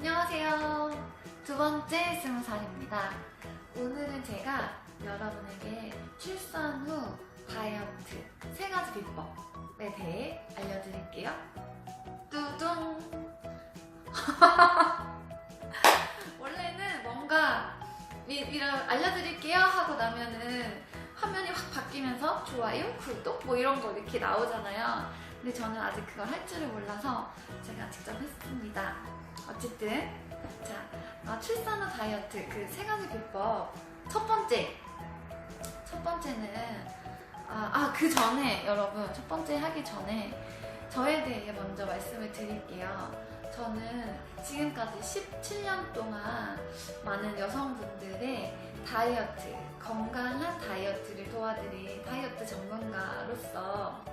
안녕하세요. 두 번째 스무 살입니다. 오늘은 제가 여러분에게 출산 후 다이어트 세 가지 비법에 대해 알려드릴게요. 뚜둥! 원래는 뭔가 이- 이런 알려드릴게요 하고 나면은 화면이 확 바뀌면서 좋아요, 구독 뭐 이런 거 이렇게 나오잖아요. 근데 저는 아직 그걸 할 줄을 몰라서 제가 직접 했습니다. 어쨌든 자 아, 출산 후 다이어트 그 세 가지 비법 첫 번째 첫 번째는 아그 전에 여러분 첫 번째 하기 전에 저에 대해 먼저 말씀을 드릴게요. 저는 지금까지 17년 동안 많은 여성분들의 다이어트, 건강한 다이어트를 도와드린 다이어트 전문가로서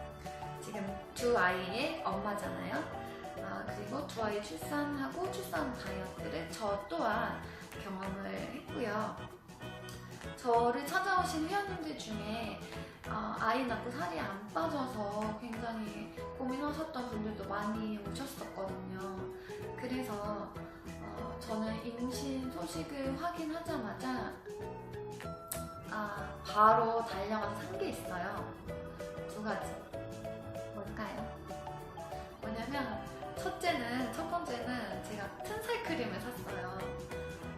지금 두 아이의 엄마잖아요. 아, 그리고 두 아이 출산하고 출산 후 다이어트를 저 또한 경험을 했고요. 저를 찾아오신 회원님들 중에 어, 아이 낳고 살이 안 빠져서 굉장히 고민하셨던 분들도 많이 오셨었거든요. 그래서 어, 저는 임신 소식을 확인하자마자 아, 바로 달려가서 산 게 있어요. 두 가지. 뭘까요? 뭐냐면 첫째는 첫 번째는 제가 튼살 크림을 샀어요.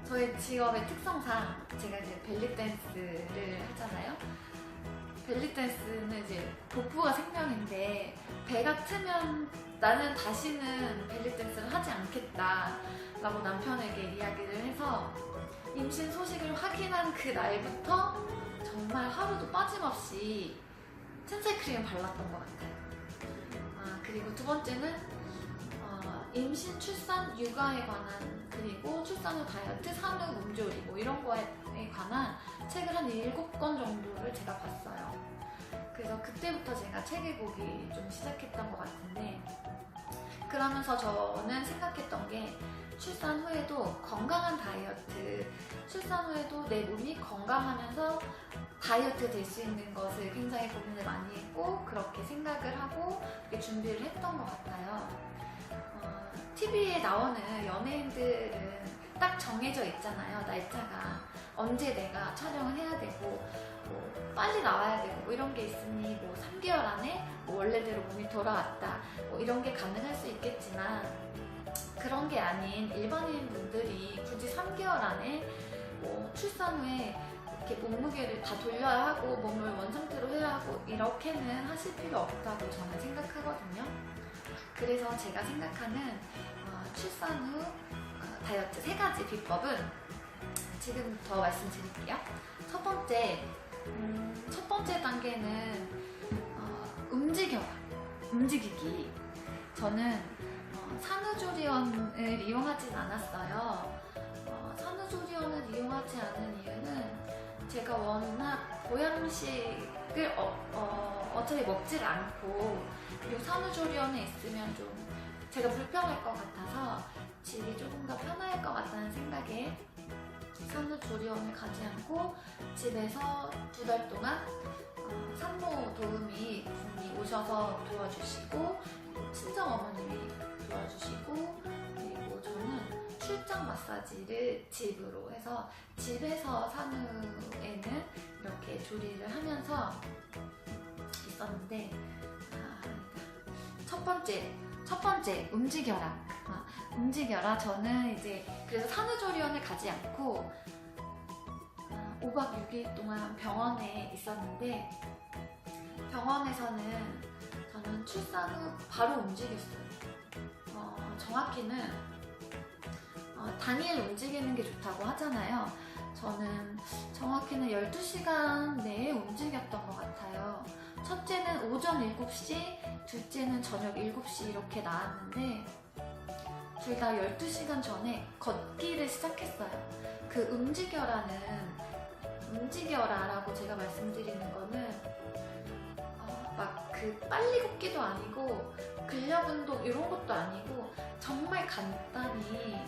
저희 직업의 특성상 제가 이제 벨리 댄스를 하잖아요. 벨리 댄스는 이제 복부가 생명인데 배가 트면 나는 다시는 벨리 댄스를 하지 않겠다 라고 남편에게 이야기를 해서 임신 소식을 확인한 그 날부터 정말 하루도 빠짐없이 튼살 크림을 발랐던 것 같아요. 아, 그리고 두 번째는 어, 임신, 출산, 육아에 관한 그리고 출산 후 다이어트, 산후 몸조리 뭐 이런 거에 관한 책을 한 7권 정도를 제가 봤어요. 그래서 그때부터 제가 책을 보기 좀 시작했던 것 같은데 그러면서 저는 생각했던 게 출산 후에도 건강한 다이어트, 출산 후에도 내 몸이 건강하면서 다이어트 될 수 있는 것을 굉장히 고민을 많이 했고 그렇게 생각을 하고 이렇게 준비를 했던 것 같아요. 어, TV에 나오는 연예인들은 딱 정해져 있잖아요. 날짜가 언제 내가 촬영을 해야 되고 뭐 빨리 나와야 되고 뭐 이런 게 있으니 뭐 3개월 안에 뭐 원래대로 몸이 돌아왔다 뭐 이런 게 가능할 수 있겠지만 그런 게 아닌 일반인 분들이 굳이 3개월 안에 뭐 출산 후에 이렇게 몸무게를 다 돌려야 하고 몸을 원상태로 해야 하고 이렇게는 하실 필요 없다고 저는 생각하거든요. 그래서 제가 생각하는 어, 출산 후 어, 다이어트 세 가지 비법은 지금부터 말씀드릴게요. 첫 번째, 음, 첫 번째 단계는 어, 움직여라. 움직이기. 저는 어, 산후조리원을 이용하진 않았어요. 어, 산후조리원을 이용하지 않은 이유는 제가 워낙 보양식을 어, 어, 차피 먹질 않고 그리고 산후조리원에 있으면 좀 제가 불편할 것 같아서 집이 조금 더 편할 것 같다는 생각에 산후조리원을 가지 않고 집에서 두 달 동안 어, 산모 도우미 분이 오셔서 도와주시고 친정 어머님이 도와주시고 그리고 저는 출장 마사지를 집으로 해서 집에서 산후에는 이렇게 조리를 하면서 있었는데 아, 첫 번째 첫 번째 움직여라. 아, 움직여라. 저는 이제 그래서 산후조리원을 가지 않고 아, 5박 6일 동안 병원에 있었는데 병원에서는 저는 출산 후 바로 움직였어요. 어, 정확히는 어, 당일 움직이는 게 좋다고 하잖아요 저는 정확히는 12시간 내에 움직였던 것 같아요 첫째는 오전 7시, 둘째는 저녁 7시 이렇게 나왔는데 둘 다 12시간 전에 걷기를 시작했어요. 그 움직여라는 움직여라라고 제가 말씀드리는 거는 어, 막 그 빨리 걷기도 아니고 근력 운동 이런 것도 아니고 정말 간단히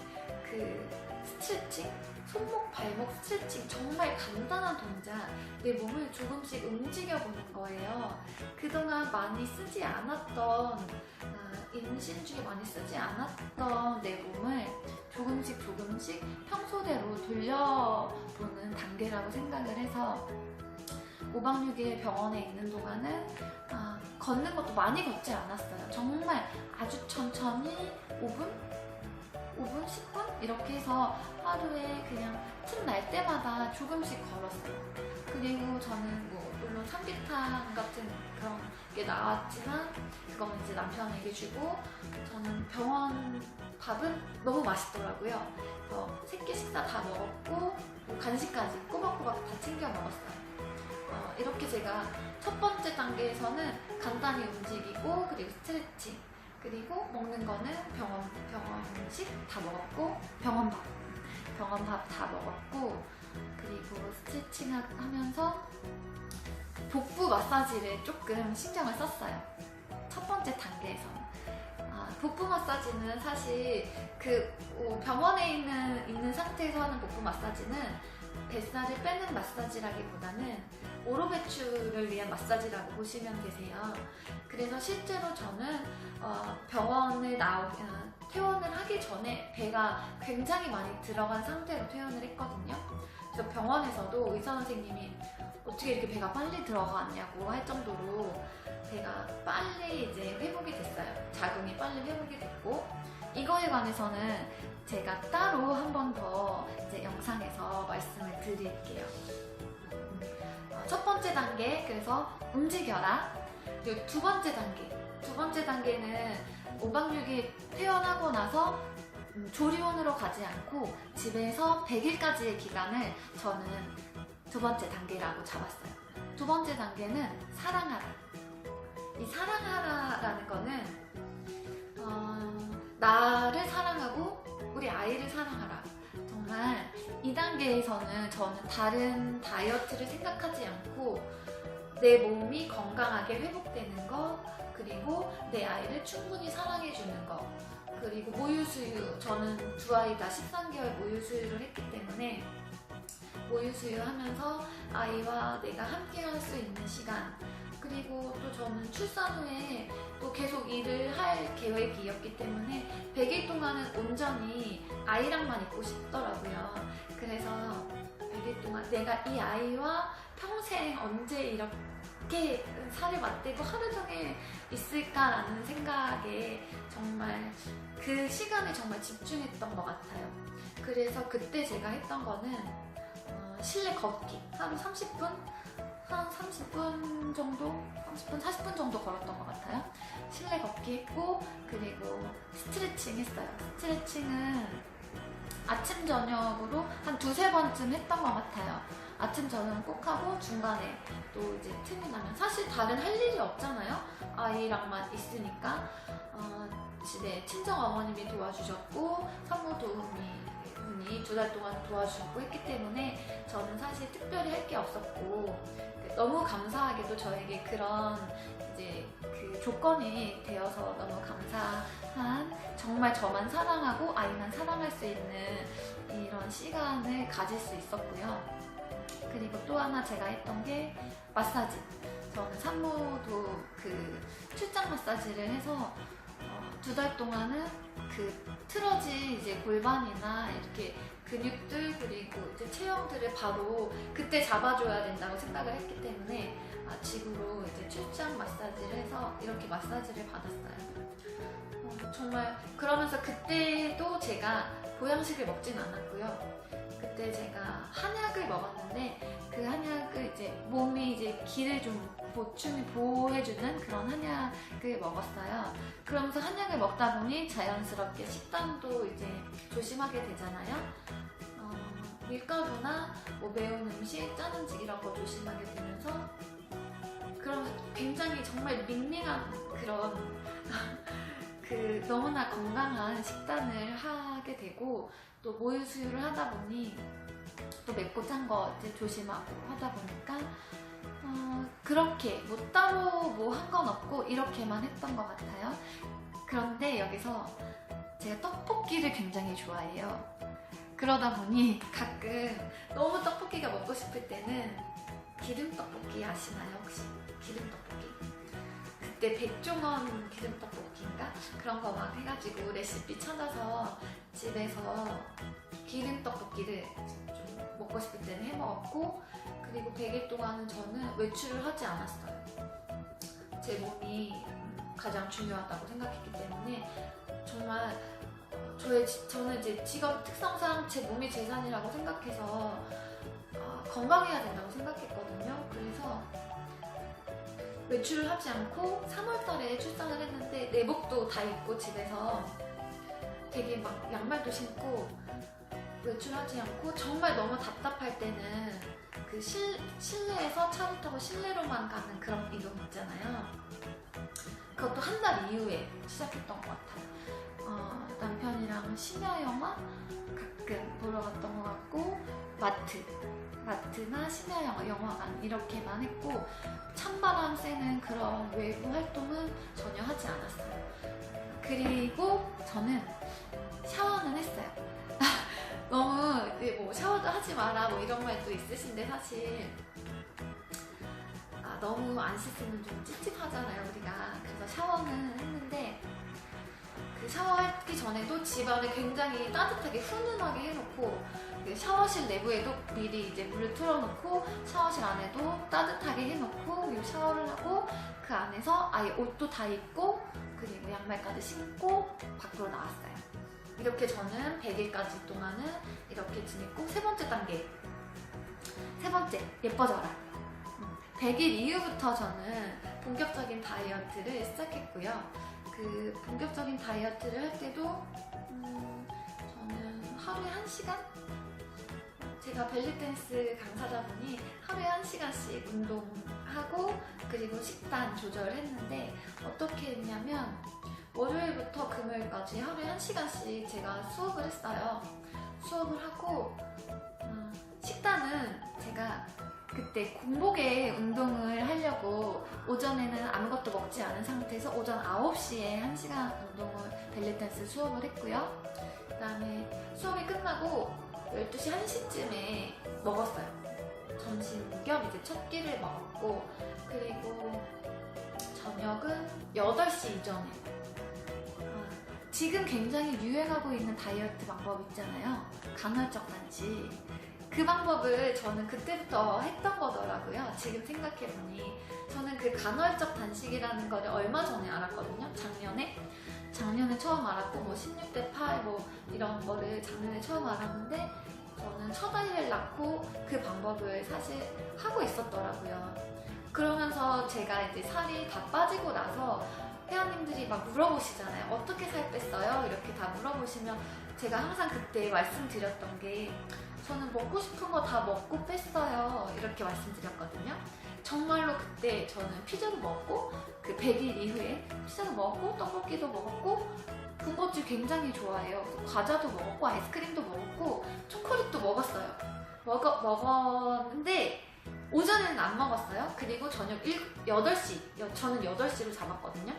그 스트레칭 손목 발목 스트레칭 정말 간단한 동작 내 몸을 조금씩 움직여 보는 거예요. 그동안 많이 쓰지 않았던 아, 임신 중에 많이 쓰지 않았던 내 몸을 조금 조금씩 평소대로 돌려보는 단계라고 생각을 해서 5박 6일 병원에 있는 동안은 아, 걷는 것도 많이 걷지 않았어요. 정말 아주 천천히 5분? 5분? 10분? 이렇게 해서 하루에 그냥 틈 날 때마다 조금씩 걸었어요. 그리고 저는 뭐 물론 삼계탕 같은 그런 게 나왔지만 그거는 이제 남편에게 주고 저는 병원 밥은 너무 맛있더라고요. 그래서 새끼 식사 다 먹었고 뭐 간식까지 꼬박꼬박 다 챙겨 먹었어요. 어, 이렇게 제가 첫 번째 단계에서는 간단히 움직이고 그리고 스트레칭 그리고 먹는 거는 병원 병원식 다 먹었고 병원 밥 병원 밥 다 먹었고 그리고 스트레칭 하- 하면서 복부 마사지를 조금 신경을 썼어요. 첫 번째 단계에서는. 아, 복부 마사지는 사실 그 어, 병원에 있는, 있는 상태에서 하는 복부 마사지는 뱃살을 빼는 마사지라기보다는 오로배출을 위한 마사지라고 보시면 되세요. 그래서 실제로 저는 어, 병원을 나오, 어, 퇴원을 하기 전에 배가 굉장히 많이 들어간 상태로 퇴원을 했거든요. 그래서 병원에서도 의사 선생님이 어떻게 이렇게 배가 빨리 들어갔냐고 할 정도로 배가 빨리 이제 회복이 됐어요. 자궁이 빨리 회복이 됐고 이거에 관해서는 제가 따로 한 번 더 이제 영상에서 말씀을 드릴게요. 어, 첫 번째 단계 그래서 움직여라. 그리고 두 번째 단계 두 번째 단계는 5박 6일 퇴원하고 나서 음, 조리원으로 가지 않고 집에서 100일까지의 기간을 저는 두 번째 단계라고 잡았어요. 두 번째 단계는 사랑하라. 이 사랑하라라는 거는 어, 사랑하고 아이를 사랑하라. 정말 이 단계에서는 저는 다른 다이어트를 생각하지 않고 내 몸이 건강하게 회복되는 거 그리고 내 아이를 충분히 사랑해주는 거 그리고 모유수유 저는 두 아이 다 13개월 모유수유를 했기 때문에 모유수유 하면서 아이와 내가 함께 할 수 있는 시간 그리고 또 저는 출산 후에 또 계속 일을 할 계획이었기 때문에 100일 동안은 온전히 아이랑만 있고 싶더라고요. 그래서 100일 동안 내가 이 아이와 평생 언제 이렇게 살을 맞대고 하루 종일 있을까라는 생각에 정말 그 시간에 정말 집중했던 것 같아요. 그래서 그때 제가 했던 거는 어, 실내 걷기 하루 30분 한 30분 정도 30분 40분 정도 걸었던 것 같아요. 실내 걷기 했고 그리고 스트레칭 했어요. 스트레칭은 아침 저녁으로 한 두세 번쯤 했던 것 같아요. 아침 저녁은 꼭 하고 중간에 또 이제 틈이 나면 사실 다른 할 일이 없잖아요. 아이랑만 있으니까 어, 집에 친정 어머님이 도와주셨고 산모 도우미 분이 두 달 동안 도와주셨고 했기 때문에 저는 사실 특별히 할 게 없었고 너무 감사하게도 저에게 그런 이제 그 조건이 되어서 너무 감사한 정말 저만 사랑하고 아이만 사랑할 수 있는 이런 시간을 가질 수 있었고요. 그리고 또 하나 제가 했던 게 마사지. 저는 산모도 그 출장 마사지를 해서 어, 두 달 동안은 그 틀어진 이제 골반이나 이렇게 근육들 그리고 이제 체형들을 바로 그때 잡아줘야 된다고 생각을 했기 때문에 아, 지구로 이제 출장 마사지를 해서 이렇게 마사지를 받았어요. 어, 정말 그러면서 그때도 제가 보양식을 먹진 않았고요. 그때 제가 한약을 먹었는데 그 한약을 이제 몸이 이제 기를 좀 보충 보호해주는 그런 한약을 먹었어요. 그러면서 한약을 먹다 보니 자연스럽게 식단도 이제 조심하게 되잖아요. 어, 밀가루나 뭐 매운 음식, 짠 음식 이런 거 조심하게 되면서 그러면서 굉장히 정말 밍밍한 그런 그 너무나 건강한 식단을 하게 되고 또 모유 수유를 하다 보니 또 맵고 짠 거 조심하고 하다 보니까 어, 그렇게 뭐 따로 뭐 한 건 없고 이렇게만 했던 것 같아요. 그런데 여기서 제가 떡볶이를 굉장히 좋아해요. 그러다 보니 가끔 너무 떡볶이가 먹고 싶을 때는 기름 떡볶이 아시나요 혹시? 기름 떡볶이. 그때 백종원 기름 떡볶이인가 그런 거 막 해가지고 레시피 찾아서 집에서 요리를 좀 먹고 싶을 때는 해 먹었고 그리고 100일 동안은 저는 외출을 하지 않았어요. 제 몸이 가장 중요하다고 생각했기 때문에 정말 저의 지- 저는 이제 직업 특성상 제 몸이 재산이라고 생각해서 아, 건강해야 된다고 생각했거든요. 그래서 외출을 하지 않고 3월달에 출산을 했는데 내복도 다 입고 집에서 되게 막 양말도 신고 외출하지 않고 정말 너무 답답할 때는 그 실, 실내에서 차를 타고 실내로만 가는 그런 이동 있잖아요. 그것도 한 달 이후에 시작했던 것 같아요. 어, 남편이랑 심야 영화 가끔 보러 갔던 것 같고 마트 심야 영화 영화관 이렇게만 했고 찬바람 쐬는 그런 외부 활동은 전혀 하지 않았어요. 그리고 저는 샤워는 했어요. 너무 뭐 샤워도 하지 마라 뭐 이런 말도 있으신데 사실 아, 너무 안 씻으면 좀 찝찝하잖아요 우리가 그래서 샤워는 했는데 그 샤워하기 전에도 집안을 굉장히 따뜻하게 훈훈하게 해놓고 그 샤워실 내부에도 미리 이제 물을 틀어놓고 샤워실 안에도 따뜻하게 해놓고 샤워를 하고 그 안에서 아예 옷도 다 입고 그리고 양말까지 신고 밖으로 나왔어요. 이렇게 저는 100일까지 동안은 이렇게 지냈고 세 번째 단계. 세 번째 예뻐져라. 음, 100일 이후부터 저는 본격적인 다이어트를 시작했고요. 그 본격적인 다이어트를 할 때도 음, 저는 하루에 한 시간 제가 벨리댄스 강사자분이 하루에 한 시간씩 운동하고 그리고 식단 조절을 했는데 어떻게 했냐면 월요일부터 금요일까지 하루에 한 시간씩 제가 수업을 했어요. 수업을 하고 음, 식단은 제가 그때 공복에 운동을 하려고 오전에는 아무것도 먹지 않은 상태에서 오전 9시에 1시간 운동을 벨리댄스 수업을 했고요. 그 다음에 수업이 끝나고 12시 1시쯤에 먹었어요. 점심 겸 이제 첫 끼를 먹었고 그리고 저녁은 8시 이전에 어, 지금 굉장히 유행하고 있는 다이어트 방법 있잖아요. 간헐적 단식. 그 방법을 저는 그때부터 했던 거더라고요. 지금 생각해보니. 저는 그 간헐적 단식이라는 거를 얼마 전에 알았거든요. 작년에. 작년에 처음 알았고, 뭐 16대 8, 뭐 이런 거를 작년에 처음 알았는데, 저는 첫 아이를 낳고 그 방법을 사실 하고 있었더라고요. 그러면서 제가 이제 살이 다 빠지고 나서 회원님들이 막 물어보시잖아요. 어떻게 살 뺐어요? 이렇게 다 물어보시면 제가 항상 그때 말씀드렸던 게 저는 먹고 싶은 거 다 먹고 뺐어요. 이렇게 말씀드렸거든요. 정말로 그때 저는 피자도 먹고 그 100일 이후에 피자도 먹고 떡볶이도 먹었고 군것질 굉장히 좋아해요. 과자도 먹었고 아이스크림도 먹었고 초콜릿도 먹었어요. 먹어, 먹었는데 오전에는 안 먹었어요. 그리고 저녁 1, 8시, 여- 저는 8시로 잡았거든요.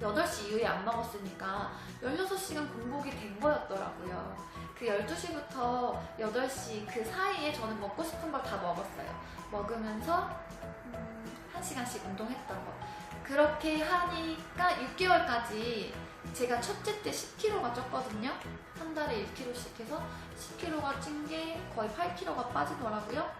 8시 이후에 안 먹었으니까 16시간 공복이 된 거였더라고요. 그 12시부터 8시 그 사이에 저는 먹고 싶은 걸 다 먹었어요. 먹으면서 음, 1시간씩 운동했던 거. 그렇게 하니까 6개월까지 제가 첫째 때 10kg가 쪘거든요. 한 달에 1kg씩 해서 10kg가 찐 게 거의 8kg가 빠지더라고요.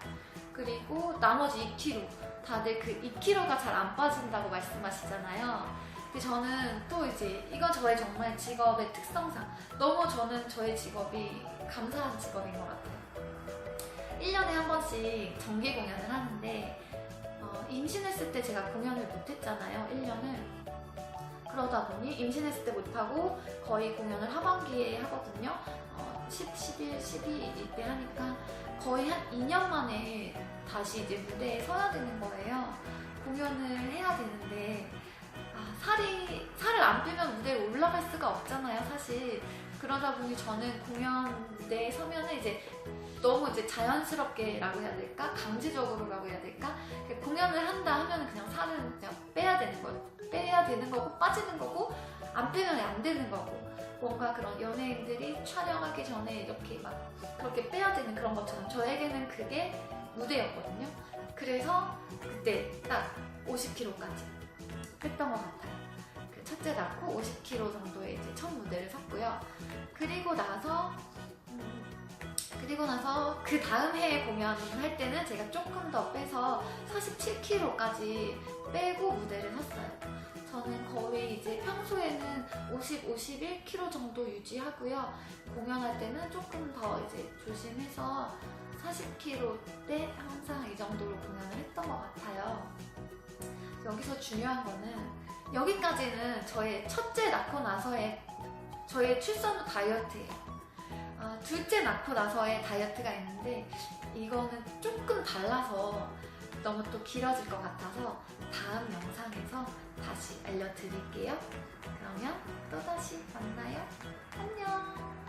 그리고 나머지 2kg. 다들 그 2kg가 잘 안 빠진다고 말씀하시잖아요. 근데 저는 또 이제 이건 저의 정말 직업의 특성상 너무 저는 저의 직업이 감사한 직업인 것 같아요. 1년에 한 번씩 정기 공연을 하는데 어, 임신했을 때 제가 공연을 못했잖아요. 1년을. 그러다 보니 임신했을 때 못하고 거의 공연을 하반기에 하거든요. 어, 10, 11, 12 이때 하니까 거의 한 2년 만에 다시 이제 무대에 서야 되는 거예요. 공연을 해야 되는데 아, 살이 살을 안 빼면 무대에 올라갈 수가 없잖아요, 사실. 그러다 보니 저는 공연 무대에 서면은 이제 너무 이제 자연스럽게라고 해야 될까? 강제적으로라고 해야 될까? 그 공연을 한다 하면 그냥 살은 그냥 빼야 되는 거예요. 빼야 되는 거고 빠지는 거고 안 빼면 안 되는 거고 뭔가 그런 연예인들이 촬영하기 전에 이렇게 막 그렇게 빼야 되는 그런 것처럼 저에게는 그게 무대였거든요. 그래서 그때 딱 50kg까지 했던 것 같아요. 그 첫째 낳고 50kg 정도의 이제 첫 무대를 섰고요. 그리고 나서 음, 그리고 나서 그 다음 해에 공연을 할 때는 제가 조금 더 빼서 47kg까지 빼고 무대를 섰어요. 저는 거의 이제 평소에는 50, 51kg 정도 유지하고요. 공연할 때는 조금 더 이제 조심해서 40kg 대 항상 이 정도로 공연을 했던 것 같아요. 여기서 중요한 거는 여기까지는 저의 첫째 낳고 나서의 저의 출산 후 다이어트예요. 아, 둘째 낳고 나서의 다이어트가 있는데 이거는 조금 달라서 너무 또 길어질 것 같아서 다음 영상에서 다시 알려드릴게요. 그러면 또 다시 만나요. 안녕.